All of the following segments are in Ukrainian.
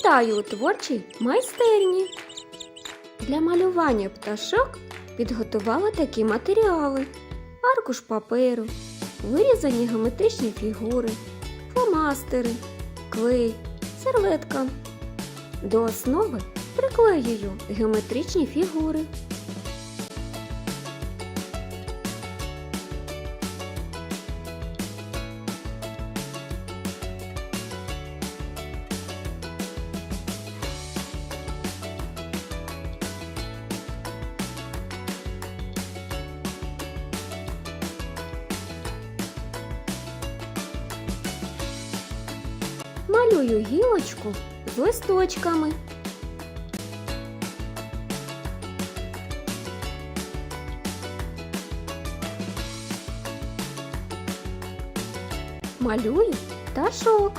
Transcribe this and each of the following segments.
Вітаю у творчій майстерні. Для малювання пташок підготувала такі матеріали: аркуш паперу, вирізані геометричні фігури, фломастери, клей, серветка. До основи приклеюю геометричні фігури. Малюю гілочку з листочками. Малюю пташок.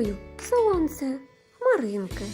Малюю сонце, хмаринки.